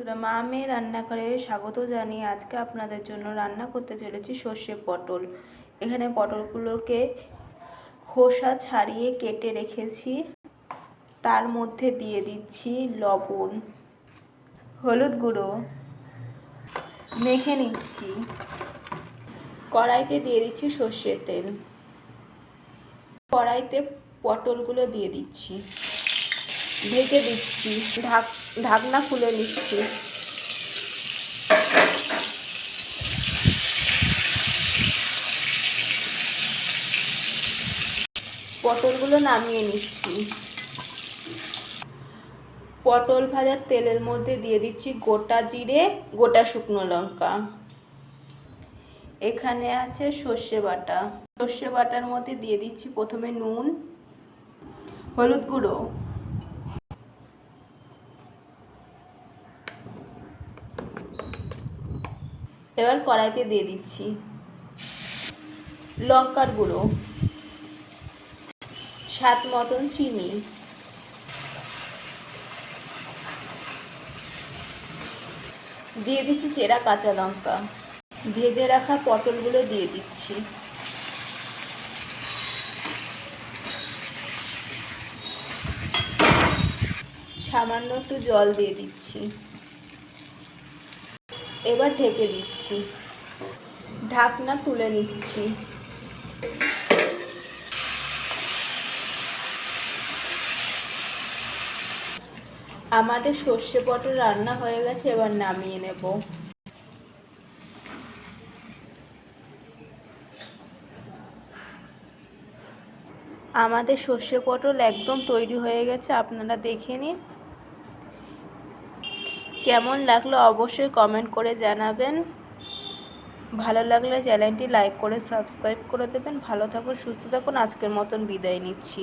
বন্ধুরা মা মেয়ে রান্নাঘরে স্বাগত জানিয়ে আজকে আপনাদের জন্য রান্না করতে চলেছি সর্ষে পটল। এখানে পটলগুলোকে খোসা ছাড়িয়ে কেটে রেখেছি। তার মধ্যে দিয়ে দিচ্ছি লবণ, হলুদ গুঁড়ো, মেখে নিচ্ছি। কড়াইতে দিয়ে দিচ্ছি সর্ষের তেল। কড়াইতে পটলগুলো দিয়ে দিচ্ছি। ঢেকে দিচ্ছি। ঢাক ঢাকনা খুলে নিচ্ছি। পটলগুলো নামিয়ে নিচ্ছি। পটল ভাজার তেলের মধ্যে দিয়ে দিচ্ছি গোটা জিরে, গোটা শুকনো লঙ্কা। এখানে আছে সর্ষে বাটা। সর্ষে বাটার মধ্যে দিয়ে দিচ্ছি প্রথমে নুন, হলুদ গুঁড়ো। এবার কড়াইতে দিয়ে দিচ্ছি লঙ্কার গুঁড়ো, স্বাদ মতন চিনি, দিয়ে দিচ্ছি চেরা কাঁচা লঙ্কা। ভেজে রাখা পটলগুলো দিয়ে দিচ্ছি। সামান্য একটু জল দিয়ে দিচ্ছি। এবার ঢেকে দিচ্ছি। ঢাকনা তুলে নিচ্ছি। আমাদের সর্ষে পটল রান্না হয়ে গেছে, এবার নামিয়ে নেব। আমাদের সর্ষে পটল একদম তৈরি হয়ে গেছে, আপনারা দেখে নিন। কেমন লাগল অবশ্যই কমেন্ট করে জানাবেন। ভালো লাগলে চ্যানেলটি লাইক করে সাবস্ক্রাইব করে দেবেন। ভালো থাকুন, সুস্থ থাকুন। আজকের মতন বিদায় নিচ্ছি।